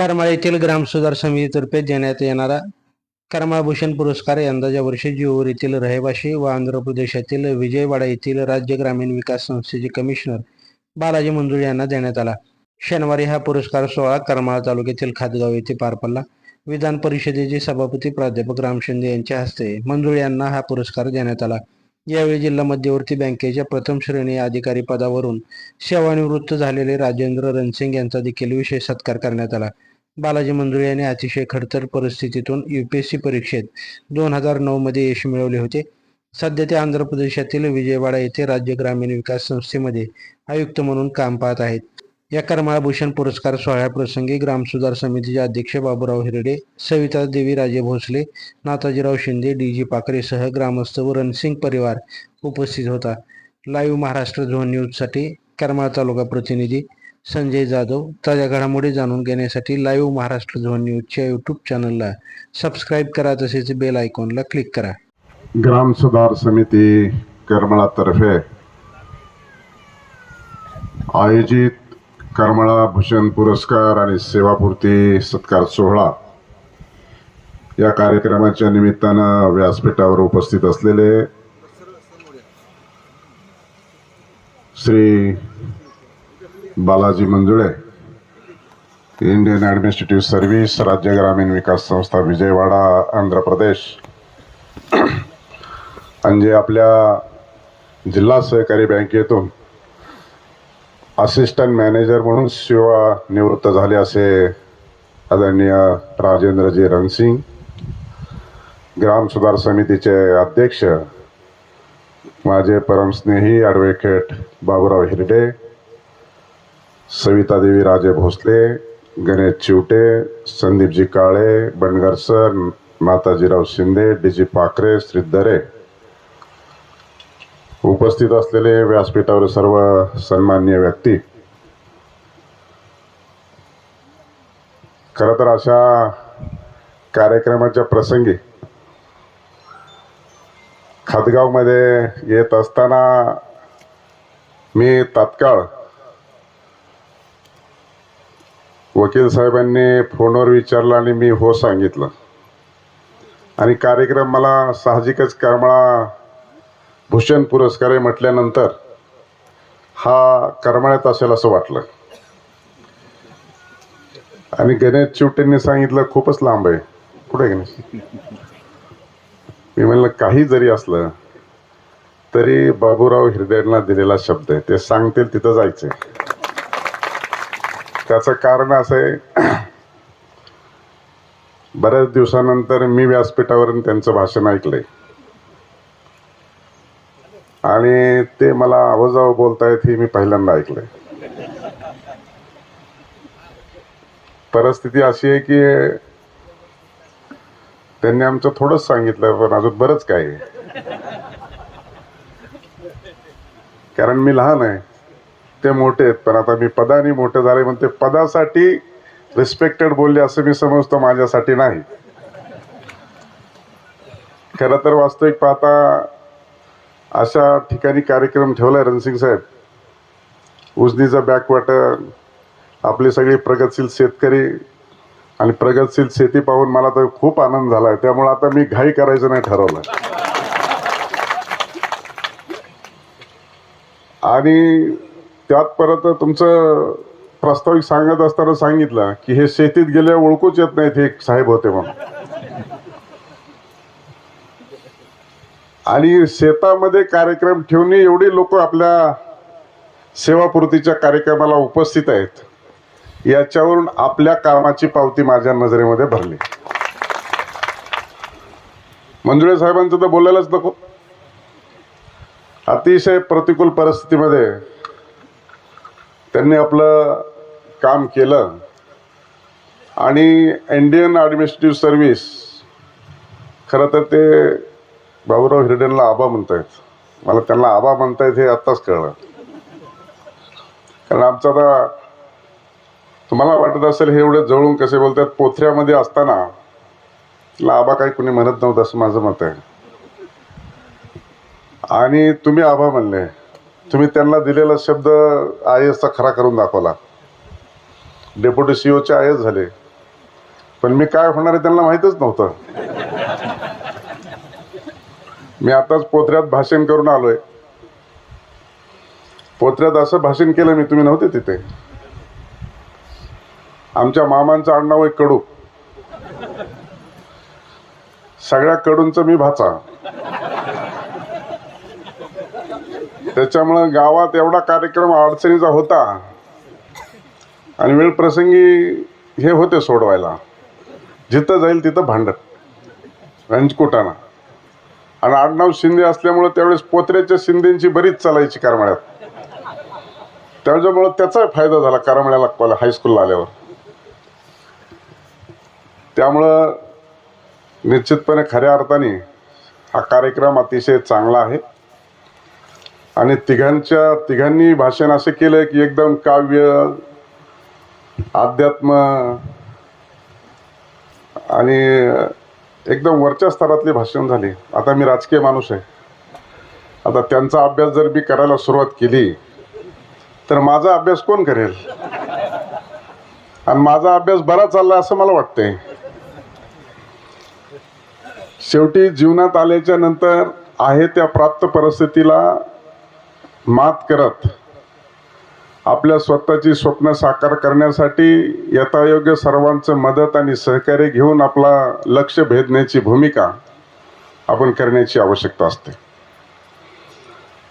करमाळ येथील ग्राम सुधार समितीतर्फे देण्यात येणारा करमाळभूषण पुरस्कार यंदाच्या वर्षी जिओर येथील रहिवासी व आंध्र प्रदेशातील विजयवाडा येथील राज्य ग्रामीण विकास संस्थेचे कमिशनर बालाजी मंजुळे यांना देण्यात आला. शनिवारी हा पुरस्कार सोहळा करमाळ तालुक्यातील खातगाव येथे पार पडला. विधान परिषदेचे सभापती प्राध्यापक राम शिंदे यांच्या हस्ते मंजुळे यांना हा पुरस्कार देण्यात आला. यावेळी जिल्हा मध्यवर्ती बँकेच्या प्रथम श्रेणी अधिकारी पदावरून सेवानिवृत्त झालेले राजेंद्र रणसिंग यांचा देखील विशेष सत्कार करण्यात आला. बालाजी मंजुळे यांनी अतिशय खडतर परिस्थितीतून युपीएससी परीक्षेत दोन हजार नऊ मध्ये यश मिळवले होते. सध्या ते आंध्र प्रदेशातील विजयवाडा येथे राज्य ग्रामीण विकास संस्थेमध्ये आयुक्त म्हणून काम पाहत आहेत. या करमाळा भूषण पुरस्कार सोहळ्याप्रसंगी ग्राम सुधार समितीचे अध्यक्ष बाबूराव हिरडे सविता देवी राजे भोसले नाताजीराव शिंदे डी जी पाकरेसह ग्रामस्थ व रणसिंग परिवार उपस्थित होता. लाईव्ह महाराष्ट्र झोन न्यूजसाठी करमाळ तालुका प्रतिनिधी संजय जाधव ताज्या घडामोडी जाणून घेण्यासाठी लाईव्ह महाराष्ट्र झोन न्यूजच्या यूट्यूब चॅनलला सबस्क्राईब करा. तसेच बेल आयकॉनला क्लिक करा. ग्राम सुधार समिती करमळातर्फे आयोजित करमळा भूषण पुरस्कार आणि सेवापूर्ती सत्कार सोहळा या कार्यक्रमाच्या निमित्तानं व्यासपीठावर उपस्थित असलेले Shri Balaji Manjule Indian Administrative Service राज्य ग्रामीण विकास संस्था विजयवाडा आंध्र प्रदेश आणि जे आपल्या जिल्हा सहकारी बँकेतून असिस्टंट मॅनेजर म्हणून सेवा निवृत्त झाले असे आदरणीय राजेंद्रजी रणसिंग ग्राम सुधार समितीचे अध्यक्ष माझे परमस्नेही advocate Baburao Hirde Savitadevi Raje Bhosale Ganesh Chivte Sandeepji Kale Bangar sir Matajirao Shinde D G Pakhare Shridhare उपस्थित असलेले व्यासपीठावर सर्व सन्मान्य व्यक्ती. खरं तर अशा कार्यक्रमाच्या प्रसंगी खादगावमध्ये येत असताना मी तात्काळ वकील साहेबांनी फोनवर विचारलं आणि मी हो सांगितलं. आणि कार्यक्रम मला साहजिकच करमाळा भूषण पुरस्कार आहे म्हटल्यानंतर हा करमाळ्यात असेल असं वाटलं. आणि गणेश चिवटेंनी सांगितलं खूपच लांब आहे. कुठे आहे गणेश? मी म्हणलं काही जरी असलं तरी बाबूराव हिरदेडला दिलेला शब्द आहे. ते सांगतील तिथं जायचंय. त्याचं कारण असं आहे बऱ्याच दिवसानंतर मी व्यासपीठावरून त्यांचं भाषण ऐकलंय. आणि ते मला आवाजाव बोलतायत हे मी पहिल्यांदा ऐकलंय. परिस्थिती अशी आहे की त्यांनी आमचं थोडंच सांगितलं पण अजून बरंच काय आहे. कारण मी लहान आहे. ते मोठे आहेत. पण आता मी पदाने मोठे झाले म्हणते पदासाठी रिस्पेक्टेड बोलले असं मी समजतो माझ्यासाठी नाही. खरं तर वास्तविक पाहता अशा ठिकाणी कार्यक्रम ठेवलाय रणसिंग साहेब. उजनीचं बॅकवॉटर आपली सगळी प्रगतशील शेतकरी आणि प्रगतशील शेती पाहून मला तर खूप आनंद झालाय. त्यामुळे आता मी घाई करायचं नाही ठरवलं आणि त्यात परत तुमचं प्रास्ताविक सांगत असताना सांगितलं की हे शेतीत गेल्या ओळखूच येत नाहीत हे साहेब होते म्हणून. आणि शेतामध्ये कार्यक्रम ठेवून एवढी लोक आपल्या सेवापूर्तीच्या कार्यक्रमाला उपस्थित आहेत याच्यावरून आपल्या कामाची पावती माझ्या नजरेमध्ये भरली. मंजुळे साहेबांचं तर बोलायलाच नको. अतिशय प्रतिकूल परिस्थितीमध्ये त्यांनी आपलं काम केलं. आणि इंडियन ॲडमिनिस्ट्रेटिव्ह सर्व्हिस खरं तर ते बाबूराव हिरडेनला आबा म्हणतायत. मला त्यांना आबा म्हणतायत हे आत्ताच कळलं. कारण आमचं आता तुम्हाला वाटत असेल हे एवढे जवळून कसे बोलतात पोथऱ्यामध्ये असताना तिला आबा काही कुणी म्हणत नव्हतं असं माझं मत आहे. आणि तुम्ही आबा म्हणले. तुम्ही त्यांना दिलेला शब्द आय एसचा खरा करून दाखवला. डेप्युटी सी ओचे आय एस झाले. पण मी काय होणार आहे त्यांना माहीतच नव्हतं. मी आताच पोत्र्यात भाषण करून आलोय. पोत्र्यात असं भाषण केलं मी तुम्ही नव्हते तिथे. आमच्या मामांचं आडनाव आहे कडू. सगळ्या कडूंचा मी भाचा. त्याच्यामुळं गावात एवढा कार्यक्रम अडचणीचा होता. आणि वेळ प्रसंगी हे होते सोडवायला. जिथं जाईल तिथं भांडण. रंजकोटाना. आणि आडनाव शिंदे असल्यामुळं त्यावेळेस पोत्र्याच्या शिंदेची बरीच चालायची करमाळ्यात. त्याच्यामुळं त्याचा फायदा झाला करमाळ्याला कॉलेज हायस्कूलला आल्यावर. त्यामुळं निश्चितपणे खऱ्या अर्थाने हा कार्यक्रम अतिशय चांगला आहे. आणि तिघांच्या तिघांनी भाषण असं केलं की एकदम काव्य अध्यात्म आणि एकदम वरच्या स्तरातली भाषण झाली. आता मी राजकीय माणूस आहे. आता त्यांचा अभ्यास जर मी करायला सुरुवात केली तर माझा अभ्यास कोण करेल? आणि माझा अभ्यास बरा चालला असं मला वाटतंय. शेवटी जीवनात आल्याच्यानंतर आहे त्या प्राप्त परिस्थितीला मात करत आपल्या स्वतःची स्वप्न साकार करण्यासाठी यथायोग्य सर्वांचं मदत आणि सहकार्य घेऊन आपला लक्ष भेदण्याची भूमिका आपण करण्याची आवश्यकता असते.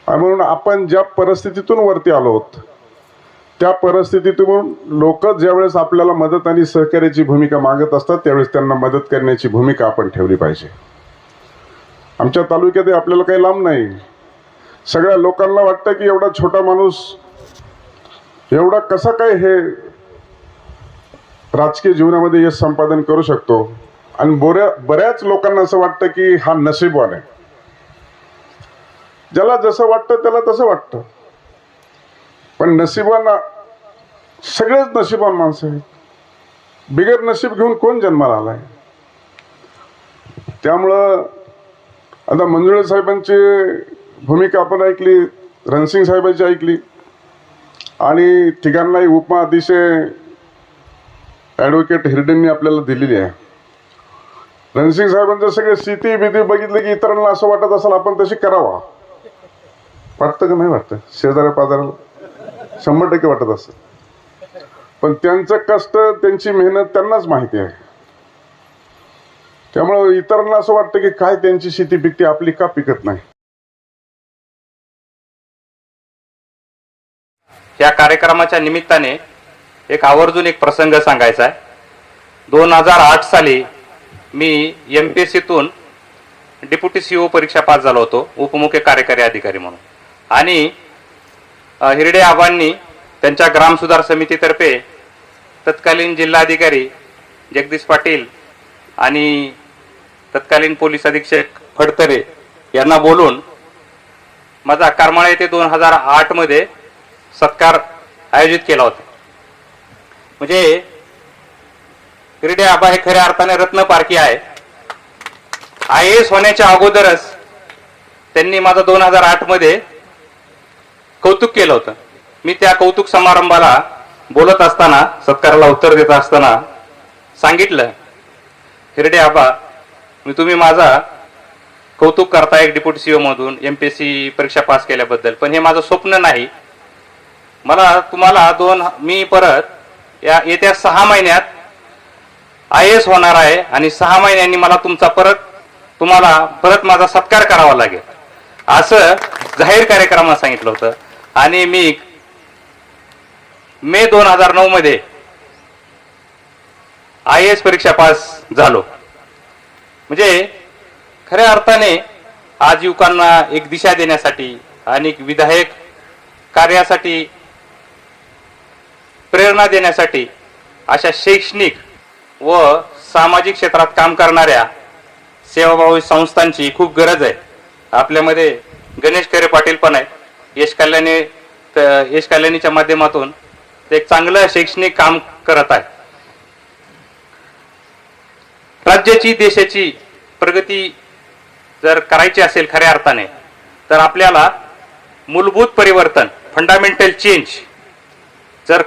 म्हणून आपण ज्या परिस्थितीतून वरती आलो आहोत त्या परिस्थितीतून लोक ज्यावेळेस आपल्याला मदत आणि सहकार्याची भूमिका मागत असतात त्यावेळेस त्यांना मदत करण्याची भूमिका आपण ठेवली पाहिजे. आमच्या तालुक्यातही आपल्याला काही लांब नाही. सगळ्या लोकांना वाटतं की एवढा छोटा माणूस एवढा कसा काय हे राजकीय जीवनामध्ये यश संपादन करू शकतो? आणि बोऱ्या बऱ्याच लोकांना असं वाटतं की हा नशीबवान आहे. ज्याला जसं वाटतं त्याला तसं वाटतं. पण नशिबान सगळेच नशिबान माणसं आहेत. बिगर नशीब घेऊन कोण जन्माला आलाय? त्यामुळं आता मंजुळे साहेबांची भूमिका आपण ऐकली रणसिंग साहेबांची ऐकली आणि ठिकाणलाही उपमा अतिशय ॲडव्होकेट हिरडेंनी आपल्याला दिलेली आहे. रणसिंग साहेबांचं सगळे स्थिती भीती बघितलं की इतरांना असं वाटत असेल आपण तशी करावा. वाटतं का नाही वाटतं? शेजाऱ्या पाजाऱ्याला. शंभर टक्के वाटत असेल. पण त्यांचं कष्ट त्यांची मेहनत त्यांनाच माहिती आहे. त्यामुळं इतरांना असं वाटतं की काय त्यांची शेती पिकते आपली का पिकत नाही? या कार्यक्रमाच्या निमित्ताने एक आवर्जून एक प्रसंग सांगायचा आहे. दोन हजार आठ साली मी एम पी एस सीतून डेप्युटी सी ओ परीक्षा पास झालो होतो उपमुख्य कार्यकारी अधिकारी म्हणून. आणि हिरडे आबांनी त्यांच्या ग्राम सुधार समितीतर्फे तत्कालीन जिल्हाधिकारी जगदीश पाटील आणि तत्कालीन पोलीस अधीक्षक फडतरे यांना बोलून माझा करमाळा येथे दोन हजार आठमध्ये सत्कार आयोजित केला होता. म्हणजे हिरडे आबा हे खऱ्या अर्थाने रत्न पारखी आहे. आय एस होण्याच्या अगोदरच त्यांनी माझं दोन हजार आठमध्ये कौतुक केलं होतं. मी त्या कौतुक समारंभाला बोलत असताना सत्काराला उत्तर देत असताना सांगितलं हिरडे आबा मी तुम्ही माझा कौतुक करता एक डिप्युटी सीओ मधून सी परीक्षा पास केल्याबद्दल पण हे माझं स्वप्न नाही. मला तुम्हाला दोन मी परत या येत्या सहा महिन्यात आय एस होणार आहे आणि सहा महिन्यांनी मला तुमचा परत तुम्हाला परत माझा सत्कार करावा लागेल. असं जाहीर कार्यक्रमात सांगितलं होतं. आणि मी मे दोन हजार नऊ मध्ये आय एस परीक्षा पास झालो. म्हणजे खऱ्या अर्थाने आज युवकांना एक दिशा देण्यासाठी आणि एक विधायक कार्यासाठी प्रेरणा देण्यासाठी अशा शैक्षणिक व सामाजिक क्षेत्रात काम करणाऱ्या सेवाभावी संस्थांची खूप गरज आहे. आपल्यामध्ये गणेश खरे पाटील पण आहेत. यश कल्याणी यश कल्याणीच्या माध्यमातून ते एक चांगलं शैक्षणिक काम करत आहे राज्याची देशाची प्रगती जर करायची असेल खऱ्या अर्थाने तर आपल्याला मूलभूत परिवर्तन फंडामेंटल चेंज जर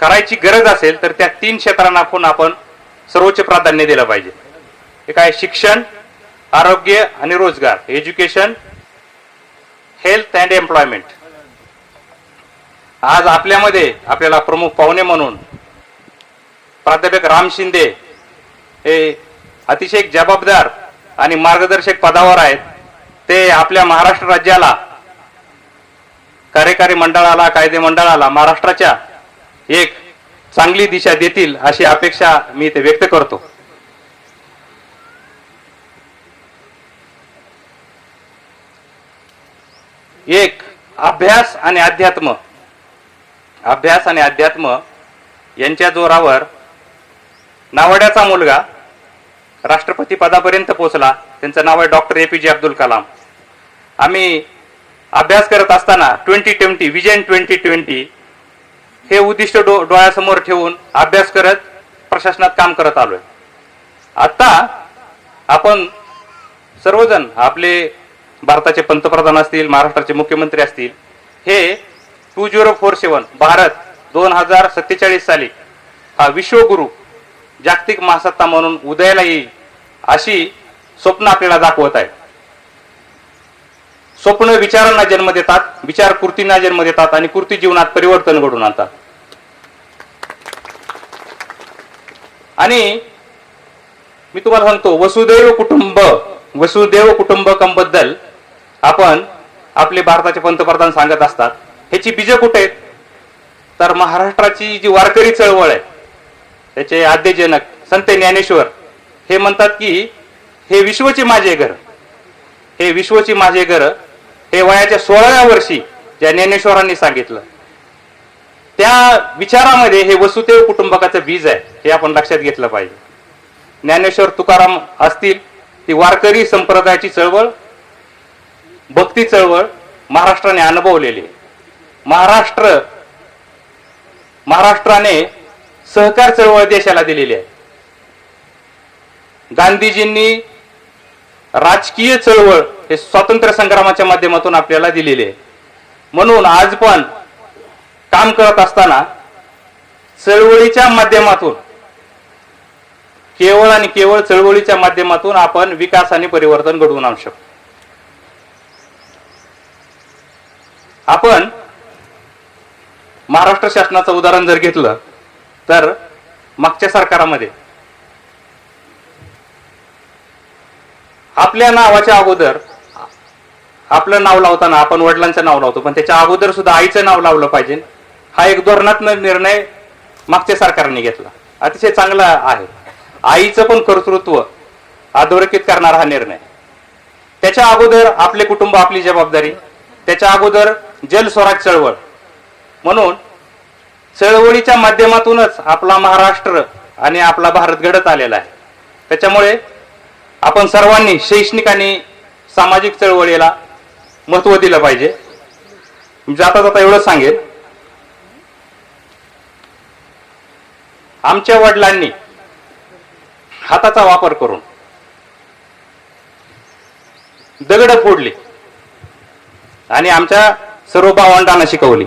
करायची गरज असेल तर त्या तीन क्षेत्रांना पण आपण सर्वोच्च प्राधान्य दिलं पाहिजे. हे काय शिक्षण आरोग्य आणि रोजगार एज्युकेशन हेल्थ अँड एम्प्लॉयमेंट आज आपल्यामध्ये आपल्याला प्रमुख पाहुणे म्हणून प्राध्यापक राम शिंदे हे अतिशय जबाबदार आणि मार्गदर्शक पदावर आहेत. ते आपल्या महाराष्ट्र राज्याला कार्यकारी मंडळाला कायदे मंडळाला महाराष्ट्राच्या एक चांगली दिशा देतील अशी अपेक्षा मी इथे व्यक्त करतो. एक अभ्यास आणि अध्यात्म. अभ्यास आणि अध्यात्म यांच्या जोरावर नावड्याचा मुलगा राष्ट्रपती पदापर्यंत पोहोचला. त्यांचं नाव आहे डॉक्टर ए पी जे अब्दुल कलाम. आम्ही अभ्यास करत असताना twenty twenty vision twenty twenty हे उद्दिष्ट डो डोळ्यासमोर ठेवून अभ्यास करत प्रशासनात काम करत आलोय. आता आपण सर्वजण आपले भारताचे पंतप्रधान असतील महाराष्ट्राचे मुख्यमंत्री असतील हे two zero four seven Bharat दोन हजार सत्तेचाळीस साली हा विश्वगुरु जागतिक महासत्ता म्हणून उदयाला येईल अशी स्वप्न आपल्याला दाखवत आहे. स्वप्न विचारांना जन्म देतात विचार कृतींना जन्म देतात आणि कृती जीवनात परिवर्तन घडून आणतात. आणि मी तुम्हाला सांगतो वसुदैव कुटुंब वसुदैव कुटुंबकमबद्दल आपण आपले भारताचे पंतप्रधान सांगत असतात. ह्याची बीज कुठे आहेत? तर महाराष्ट्राची जी वारकरी चळवळ आहे त्याचे आद्यजनक संत ज्ञानेश्वर हे म्हणतात की हे विश्वचे माझे घर. हे विश्वची माझे घर हे वयाच्या सोळाव्या वर्षी ज्या ज्ञानेश्वरांनी सांगितलं. त्या विचारामध्ये हे वसुदेव कुटुंबकाचं बीज आहे हे आपण लक्षात घेतलं पाहिजे. ज्ञानेश्वर तुकाराम असतील ती वारकरी संप्रदायाची चळवळ भक्ती चळवळ महाराष्ट्राने अनुभवलेली आहे. महाराष्ट्र महाराष्ट्राने सहकार चळवळ देशाला दिलेली आहे. गांधीजींनी राजकीय चळवळ हे स्वातंत्र्य संग्रामाच्या माध्यमातून आपल्याला दिलेले आहे. म्हणून आज पण काम करत असताना चळवळीच्या माध्यमातून केवळ आणि केवळ चळवळीच्या माध्यमातून आपण विकास आणि परिवर्तन घडवून आणू शकतो. आपण महाराष्ट्र शासनाचं उदाहरण जर घेतलं तर मागच्या सरकारामध्ये आपल्या नावाच्या अगोदर आपलं नाव लावताना आपण वडिलांचं नाव लावतो पण त्याच्या अगोदर सुद्धा आईचं नाव लावलं पाहिजे. हा एक धोरणात्मक निर्णय मागच्या सरकारने घेतला. अतिशय चांगला आहे. आईचं पण कर्तृत्व अधोरेखित करणारा हा निर्णय. त्याच्या अगोदर आपले कुटुंब आपली जबाबदारी. त्याच्या अगोदर जल स्वराज चळवळ. म्हणून चळवळीच्या माध्यमातूनच आपला महाराष्ट्र आणि आपला भारत घडत आलेला आहे. त्याच्यामुळे आपण सर्वांनी शैक्षणिक आणि सामाजिक चळवळीला महत्त्व दिलं पाहिजे. जाता जाता एवढंच सांगेल आमच्या वडिलांनी हाताचा वापर करून दगड फोडली आणि आमच्या सर्व भावंडांना शिकवली.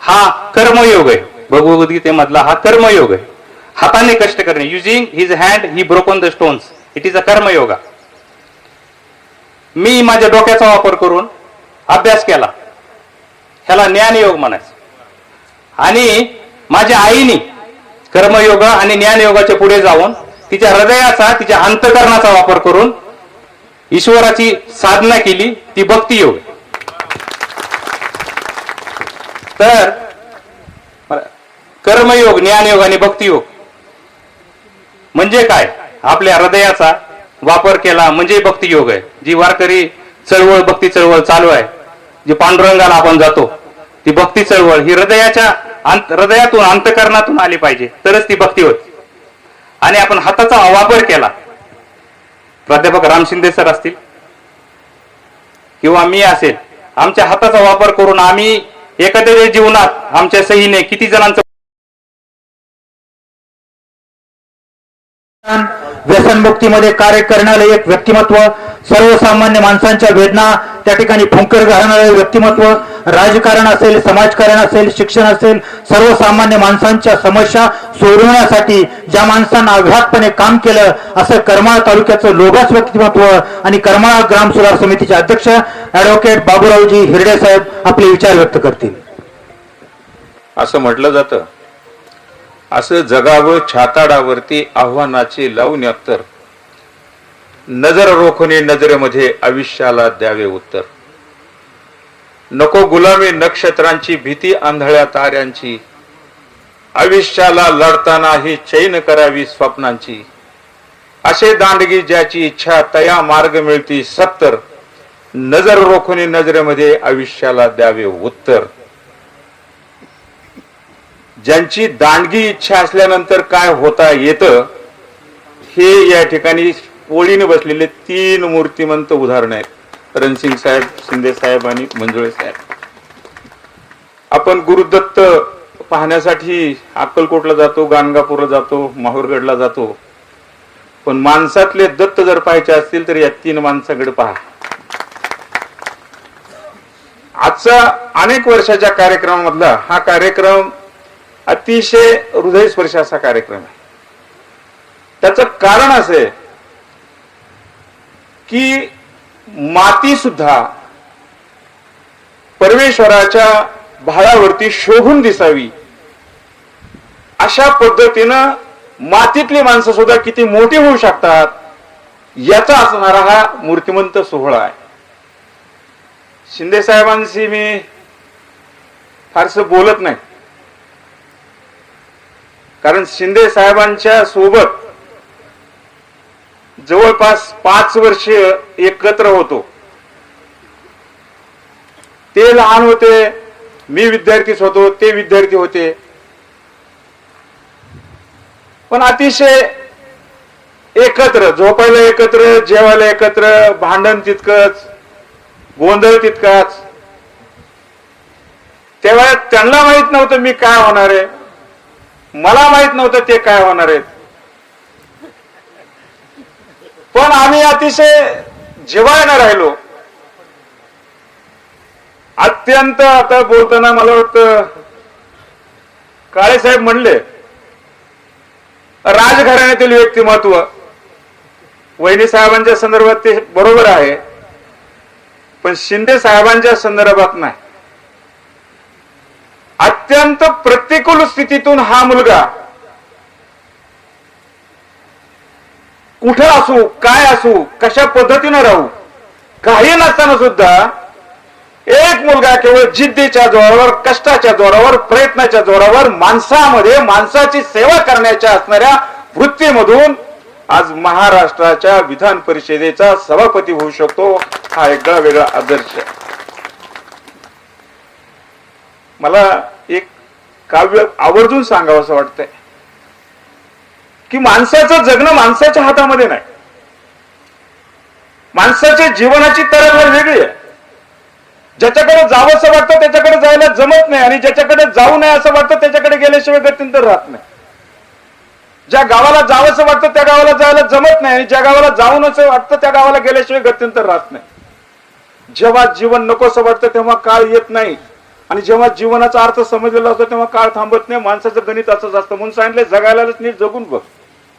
हा कर्मयोग आहे. भगवद्गीतेमधला हा कर्मयोग आहे. हाताने कष्ट करणे. Using his hand he broken the stones it is a karmayoga. मी माझ्या डोक्याचा वापर करून अभ्यास केला. ह्याला ज्ञानयोग म्हणायचं. आणि माझ्या आईने कर्मयोग आणि ज्ञानयोगाच्या पुढे जाऊन तिच्या हृदयाचा तिच्या अंतकरणाचा वापर करून ईश्वराची साधना केली ती भक्तियोग. तर कर्मयोग ज्ञानयोग आणि भक्तियोग म्हणजे काय? आपल्या हृदयाचा वापर केला म्हणजे भक्तियोग आहे. जी वारकरी चळवळ भक्ती चळवळ चालू आहे. जी पांडुरंगाला आपण जातो ती भक्ती चळवळ ही हृदयाच्या अंत- हृदयातून अंतकरणातून आली पाहिजे तरच ती भक्ती होती आणि आपण हाताचा वापर केला. प्राध्यापक राम शिंदे सर असतील किंवा मी असेल आमच्या हाताचा वापर करून आम्ही एखाद्या जीवनात आमच्या सहीने किती जणांचं व्यसनमुक्तीमध्ये कार्य करणारे एक व्यक्तिमत्व सर्वसामान्य माणसांच्या वेदना त्या ठिकाणी फुंकर घालणारे व्यक्तिमत्व राजकारण असेल समाजकारण असेल शिक्षण असेल सर्वसामान्य माणसांच्या समस्या सोडवण्यासाठी ज्या माणसांना अघातपणे काम केलं असं करमाळ तालुक्याचं लोभास व्यक्तिमत्व आणि करमाळा ग्राम सुधार समितीचे अध्यक्ष ऍडव्होकेट बाबूरावजी हिरडे साहेब आपले विचार व्यक्त करतील. असं म्हटलं जातं. असं जगावं छाताडावरती आव्हानाची लावून अत्तर नजर रोखणे नजरेमध्ये आयुष्याला द्यावे उत्तर. नको गुलामी नक्षत्रांची भीती आंधळ्या ताऱ्यांची. आयुष्याला लढताना ही चैन करावी स्वप्नांची. असे दांडगी ज्याची इच्छा तया मार्ग मिळती सत्तर. नजर रोखणे नजरेमध्ये आयुष्याला द्यावे उत्तर. ज्यांची दांडगी इच्छा असल्यानंतर काय होता येतं हे या ठिकाणी पोळीने बसलेले तीन मूर्तिमंत उदाहरण आहेत. रणसिंग साहेब शिंदे साहेब आणि मंजुळे साहेब. आपण गुरुदत्त पाहण्यासाठी अक्कलकोटला जातो गाणगापूरला जातो माहूरगडला जातो. पण माणसातले दत्त जर पाहायचे असतील तर या तीन माणसाकडे पहा. आजचा अनेक वर्षाच्या कार्यक्रमामधला हा कार्यक्रम अतिशय हृदयस्पर्शी असा कार्यक्रम आहे. त्याचं कारण असं आहे की माती सुद्धा परमेश्वराच्या भाळावरती शोभून दिसावी. अशा पद्धतीनं मातीतली माणसं सुद्धा किती मोठी होऊ शकतात याचा असणारा हा मूर्तिमंत सोहळा आहे. शिंदे साहेबांशी मी फारस बोलत नाही. कारण शिंदे साहेबांच्या सोबत जवळपास पाच वर्ष एकत्र होतो. ते लहान होते मी विद्यार्थीच होतो ते विद्यार्थी होते. पण अतिशय एकत्र झोपायला एकत्र जेवायला एकत्र भांडण तितकंच गोंधळ तितकाच. तेव्हा त्यांना माहीत नव्हतं मी काय होणार आहे. मला माहीत नव्हतं ते काय होणार आहेत. पण आम्ही अतिशय जिवायला राहिलो. अत्यंत आता बोलताना मला वाटतं काळे साहेब म्हणले राजघराण्यातील व्यक्तिमत्व वहिनी साहेबांच्या संदर्भात ते बरोबर आहे पण शिंदे साहेबांच्या संदर्भात नाही. अत्यंत प्रतिकूल स्थितीतून हा मुलगा कुठं असू काय असू कशा पद्धतीनं राहू काही नसताना सुद्धा एक मुलगा केवळ जिद्दीच्या जोरावर कष्टाच्या जोरावर प्रयत्नाच्या जोरावर माणसामध्ये माणसाची सेवा करण्याच्या असणाऱ्या वृत्तीमधून आज महाराष्ट्राच्या विधान परिषदेचा सभापती होऊ शकतो हा एक वेगळा आदर्श. मला एक काव्य आवर्जून सांगावं असं वाटतंय. की माणसाचं जगणं माणसाच्या हातामध्ये नाही. माणसाच्या जीवनाची तरतवर वेगळी आहे. ज्याच्याकडे जावंसं वाटतं त्याच्याकडे जायला जमत नाही आणि ज्याच्याकडे जाऊ नये असं वाटतं त्याच्याकडे गेल्याशिवाय गतींतर राहत नाही. ज्या गावाला जावंसं वाटतं त्या गावाला जायला जमत नाही आणि ज्या गावाला जाऊन असं वाटतं त्या गावाला गेल्याशिवाय गत्यंतर राहत नाही. जेव्हा जीवन नकोसं वाटतं तेव्हा काळ येत नाही. आणि जेव्हा जीवनाचा अर्थ समजलेला असतो तेव्हा काळ थांबत नाही. माणसाचं गणित असंच असतं. म्हणून सांगितलं जगायलाच नीट जगून बघ.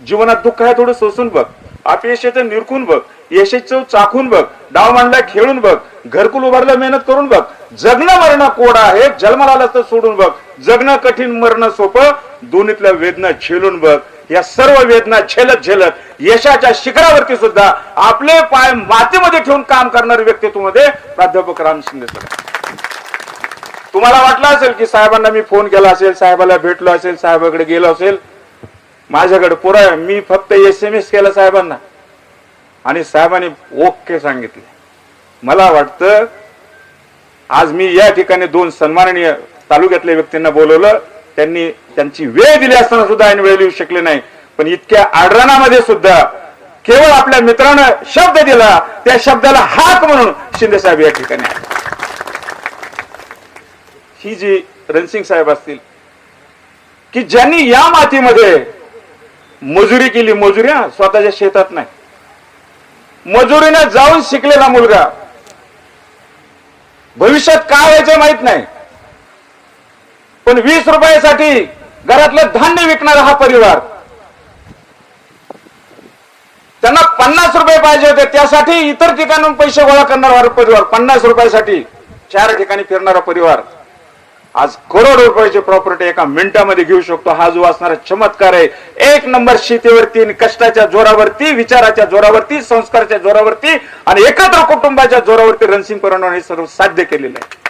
जीवनात दुःख आहे थोडं सोसून बघ. अपयशाचं निरखून बघ. यशाचं चाखून बघ. डाव मांडला खेळून बघ. घरकुल उभारलं मेहनत करून बघ. जगणं मरणं कोड आहे. जन्माला आलं तर सोडून बघ. जगणं कठीण मरणं सोपं. दोन्हीतल्या वेदना झेलून बघ. या सर्व वेदना झेलत झेलत यशाच्या शिखरावरती सुद्धा आपले पाय मातीमध्ये ठेवून काम करणारे व्यक्तित्वमध्ये प्राध्यापक राम शिंदे सर. तुम्हाला वाटलं असेल की साहेबांना मी फोन केला असेल साहेबाला भेटलो असेल साहेबाकडे गेलो असेल? माझ्याकडे पुरा मी फक्त एस एम एस केला साहेबांना. आणि साहेबांनी ओके सांगितले. मला वाटतं आज मी या ठिकाणी दोन सन्माननीय तालुक्यातल्या व्यक्तींना बोलवलं. त्यांनी त्यांची वेळ दिली असताना सुद्धा ऐन वेळ लिहू शकले नाही. पण इतक्या आडराणामध्ये सुद्धा केवळ आपल्या मित्रानं शब्द दिला. त्या शब्दाला हाक म्हणून शिंदे साहेब या ठिकाणी ही जी रणसिंग साहेब असतील की ज्यांनी या मातीमध्ये मजुरी केली मजुरी हा स्वतःच्या शेतात नाही. मजुरीने जाऊन शिकलेला मुलगा. भविष्यात काय व्हायचं माहीत नाही. पण वीस रुपयासाठी घरातलं धान्य विकणारा हा परिवार. त्यांना पन्नास रुपये पाहिजे होते त्यासाठी इतर ठिकाणून पैसे गोळा करणारा परिवार पन्नास रुपयासाठी चार ठिकाणी फिरणारा परिवार. आज करोड रुपयाची प्रॉपर्टी एका मिनिटामध्ये घेऊ शकतो. हा जो असणारा चमत्कार आहे एक नंबर शेतीवरती कष्टाच्या जोरावरती विचाराच्या जोरावरती संस्काराच्या जोरावरती आणि एकत्र कुटुंबाच्या जोरावरती रणसिंग परवाना हे सर्व साध्य केलेलं आहे.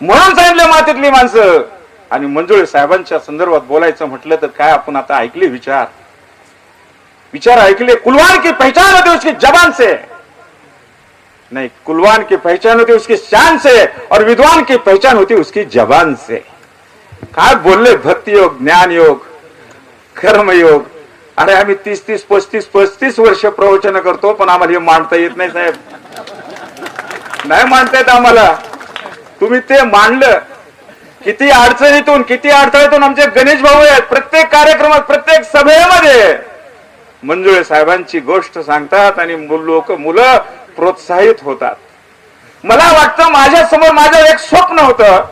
म्हणून सांगितले मातीतली माणसं. आणि मंजुळे साहेबांच्या संदर्भात बोलायचं म्हटलं तर काय आपण आता ऐकले विचार? विचार ऐकले कुलवान की पहचान होती उसकी जबान से? नहीं कुलवान की पहचान होती उसकी शान से और विद्वान की पहचान होती उसकी जबान से। काय बोलले भक्ती योग ज्ञान योग कर्मयोग अरे आम्ही तीस तीस पस्तीस पस्तीस वर्ष प्रवचन करतो पण आम्हाला हे मांडता येत नाही साहेब. नाही मांडता येत आम्हाला. तुम्ही ते मांडलं. किती अडचणीतून किती अडथळ्यातून आमचे गणेश भाऊ आहेत प्रत्येक कार्यक्रमात प्रत्येक सभेमध्ये. मंजुळे साहेबांची गोष्ट सांगतात आणि लोक मुलं प्रोत्साहित होतात. मला वाटतं माझ्यासमोर माझं एक स्वप्न होतं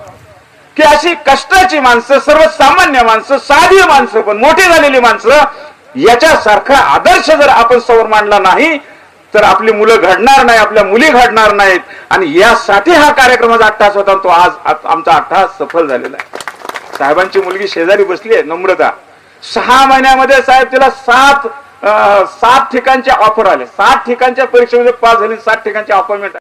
की अशी कष्टाची माणसं सर्वसामान्य माणसं साधी माणसं पण मोठी झालेली माणसं याच्यासारखा आदर्श जर आपण समोर मांडला नाही तर आपली मुलं घडणार नाही आपल्या मुली घडणार नाहीत. आणि यासाठी हा कार्यक्रमाचा अट्टास होता आणि तो आज आमचा अट्टास सफल झालेला आहे. साहेबांची मुलगी शेजारी बसली आहे नम्रता. सहा महिन्यामध्ये साहेब तिला सात सात ठिकाणचे ऑफर आले. सात ठिकाणच्या परीक्षेमध्ये पास झाली सात ठिकाणचे अपॉइंटमेंट